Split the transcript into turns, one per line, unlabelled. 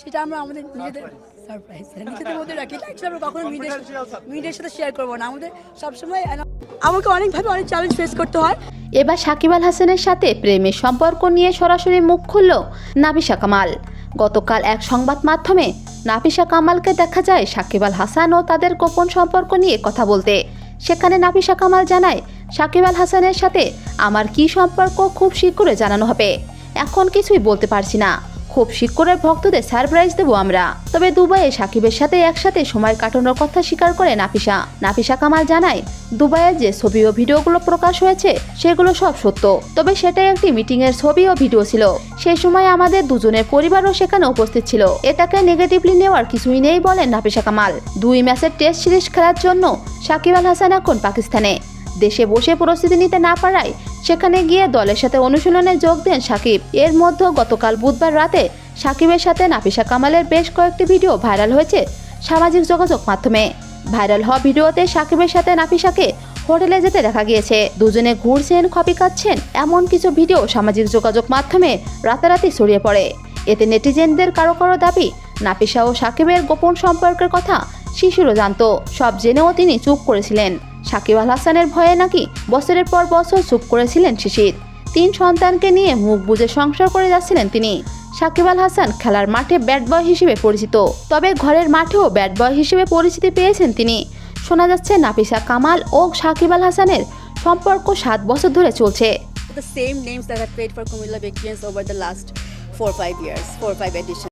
সেটা আমরা আমাদের নিজেদের সারপ্রাইজ নিজেদের মধ্যে রাখি। Actually আমরা কখনো মিডিয়ার মিডিয়ার সাথে শেয়ার করব না। আমাদের সবসময় আমাকে অনেকভাবে অনেক চ্যালেঞ্জ ফেস করতে হয়।
এবার সাকিব আল হাসানের সাথে প্রেমের সম্পর্ক নিয়ে সরাসরি মুখ খুলল নাবিশা কামাল। গতকাল এক সংবাদ মাধ্যমে নাফিসা কামালকে দেখা যায় সাকিব আল হাসান ও তাদের গোপন সম্পর্ক নিয়ে কথা বলতে। সেখানে নাফিসা কামাল জানায় সাকিব আল হাসানের সাথে আমার কি সম্পর্ক খুব শীঘ্রই জানানো হবে। এখন কিছুই বলতে পারছি না। খুব শীঘ্রই ভক্তদের সারপ্রাইজ দেবো আমরা। তবে দুবাইয়ে সাকিবের সাথে একসাথে সময় কাটানোর কথা স্বীকার করে নাফিসা। নাফিসা কামাল জানায় দুবাইয়ের যে ছবি ও ভিডিওগুলো প্রকাশ হয়েছে, সেগুলো সব সত্য। তবে সেটা একটি মিটিং এর ছবি ও ভিডিও ছিল। সেই সময় আমাদের দুজনের পরিবারও সেখানে উপস্থিত ছিল। এটাকে নেগেটিভলি নেওয়ার কিছুই নেই বলেন নাফিসা কামাল। দুই ম্যাচের টেস্ট সিরিজ খেলার জন্য সাকিব আল হাসান এখন পাকিস্তানে। দেশে বসে প্রস্তুতি নিতে না পারায় সেখানে গিয়ে দলের সাথে অনুশীলনে যোগ দেন সাকিব। এর মধ্যে গতকাল বুধবার রাতে সাকিবের সাথে নাফিসা কামালের বেশ কয়েকটি ভিডিও ভাইরাল হয়েছে সামাজিক যোগাযোগ মাধ্যমে। ভাইরাল হওয়া ভিডিওতে সাকিবের সাথে নাফিসাকে হোটেলে যেতে দেখা গিয়েছে। দুজনে ঘুরছেন, খপি কাচ্ছেন এমন কিছু ভিডিও সামাজিক যোগাযোগ মাধ্যমে রাতারাতি ছড়িয়ে পড়ে। এতে নেটিজেনদের কারও কারও দাবি, নাফিসা ও সাকিবের গোপন সম্পর্কের কথা শিশুরও জানত। সব জেনেও তিনি চুপ করেছিলেন। সাকিব আল হাসানের ভয়ে নাকি বছরের পর বছর চুপ করেছিলেন শিশির। তিন সন্তানকে নিয়ে মুখ বুজে সংসার করে যাচ্ছিলেন তিনি। সাকিব আল হাসান খেলার মাঠে ব্যাট বয় হিসেবে পরিচিত। তবে ঘরের মাঠেও ব্যাট বয় হিসেবে পরিচিতি পেয়েছেন তিনি। শোনা যাচ্ছে নাফিসা কামাল ও সাকিব আল হাসানের সম্পর্ক সাত বছর ধরে চলছে।
The same names that have played for Kumila Big over the last four five years, four five editions.